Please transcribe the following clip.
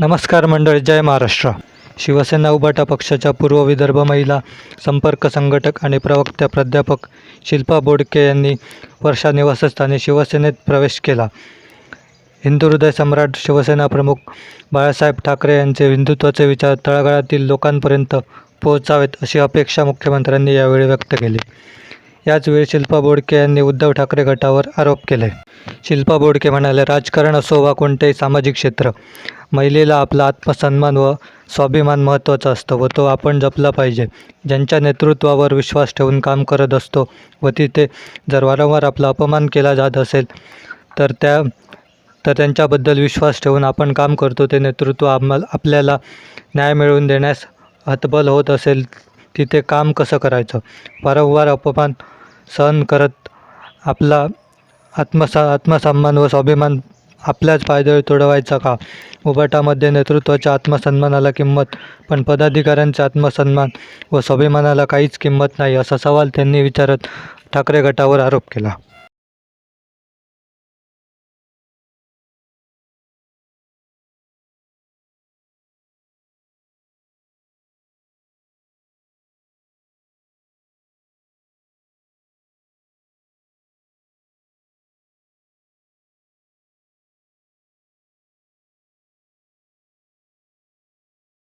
नमस्कार मंडळ जय महाराष्ट्र. शिवसेना उभाटा पक्षाच्या पूर्व विदर्भ महिला संपर्क संघटक आणि प्रवक्त्या प्राध्यापक शिल्पा बोडके यांनी वर्षा निवासस्थानी शिवसेनेत प्रवेश केला. हिंदू हृदय सम्राट शिवसेना प्रमुख बाळासाहेब ठाकरे यांचे हिंदुत्वाचे विचार तळागाळातील लोकांपर्यंत पोहोचावेत अशी अपेक्षा मुख्यमंत्र्यांनी यावेळी व्यक्त केली. याचवेळी शिल्पा बोडके यांनी उद्धव ठाकरे गटावर आरोप केले. शिल्पा बोडके म्हणाले राजकारण असो वा कोणतेही सामाजिक क्षेत्र महिलेला आपला आत्मसन्मान व स्वाभिमान महत्त्वाचा असतो व तो आपण जपला पाहिजे. ज्यांच्या नेतृत्वावर विश्वास ठेवून काम करत असतो व तिथे जर वारंवार आपला अपमान केला जात असेल तर त्या तर त्यांच्याबद्दल विश्वास ठेवून आपण काम करतो. ते नेतृत्व आम्हाला आपल्याला न्याय मिळवून देण्यास हतबल होत असेल तिथे काम कसं करायचं? वारंवार अपमान सहन करत आपला आत्मसा आत्मसन्मान व स्वाभिमान आपल्याच पायदळी तुडवायचा का? उबाटामध्ये नेतृत्वाच्या आत्मसन्मानाला किंमत पण पदाधिकाऱ्यांच्या आत्मसन्मान व स्वाभिमानाला काहीच किंमत नाही असा सवाल त्यांनी विचारत ठाकरे गटावर आरोप केला.